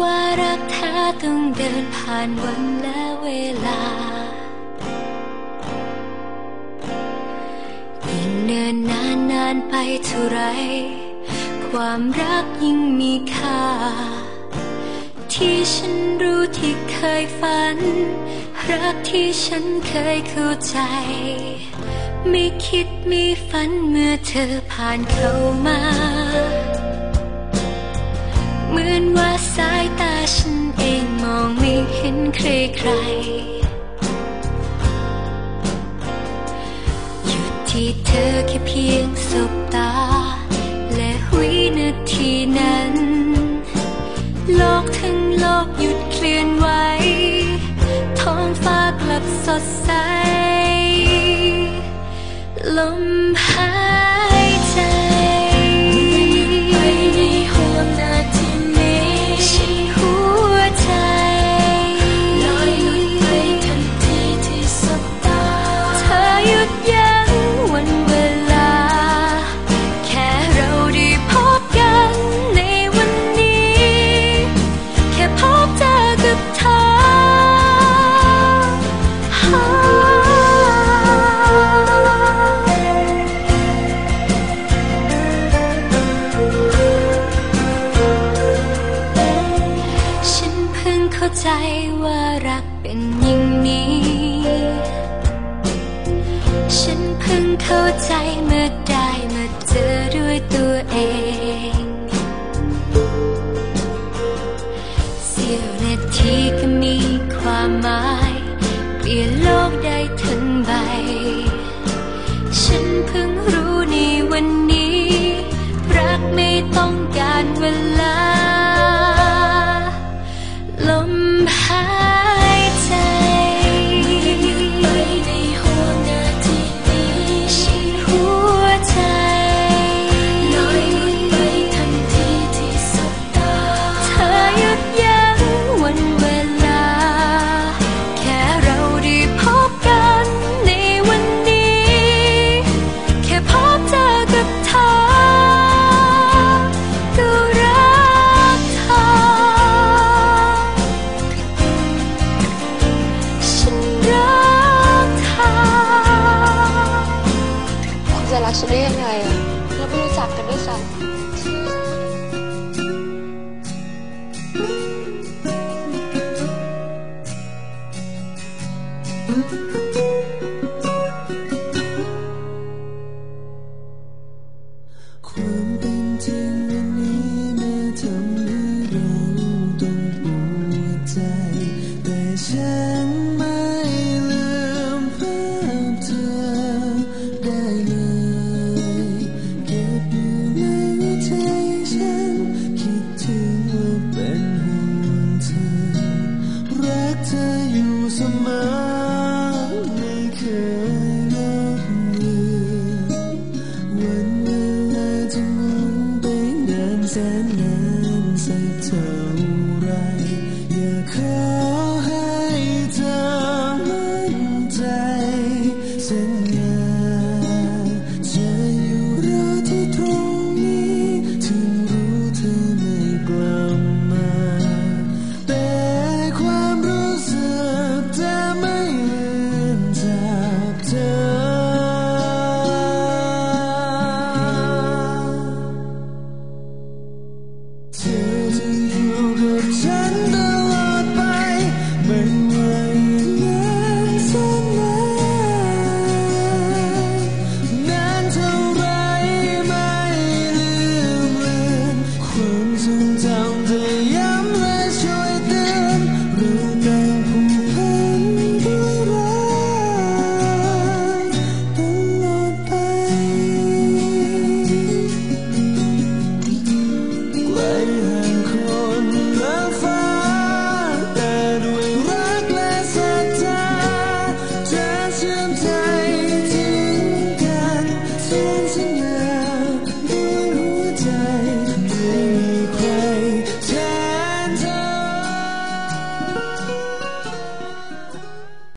ว่ารักแท้ต้องเดินผ่านวันและเวลา ยิ่งเนินนานนานไปเท่าไร ความรักยิ่งมีค่า ที่ฉันรู้ที่เคยฝัน รักที่ฉันเคยเข้าใจ ไม่คิดไม่ฝันเมื่อเธอผ่านเข้ามา เหมือนว่าสายตาฉันเองมองไม่เห็นใครใครหยุดที่เธอแค่เพียงสบตา และวินาทีนั้น โลกทั้งโลกหยุดเคลื่อนไหวท้องฟ้ากลับสดใส ลมหาย ในวันนี้แค่พบเจ ฉันเพิ่งเข้าใจเมื่อได้มาเจอด้วยตัวเองเสี้ยวนาทีก็มีความหมาย เปลี่ยนโลกได้ จะรักฉันได้ยังไงอะเราไม่รู้จักกันด้วยซ้ำ เสมอ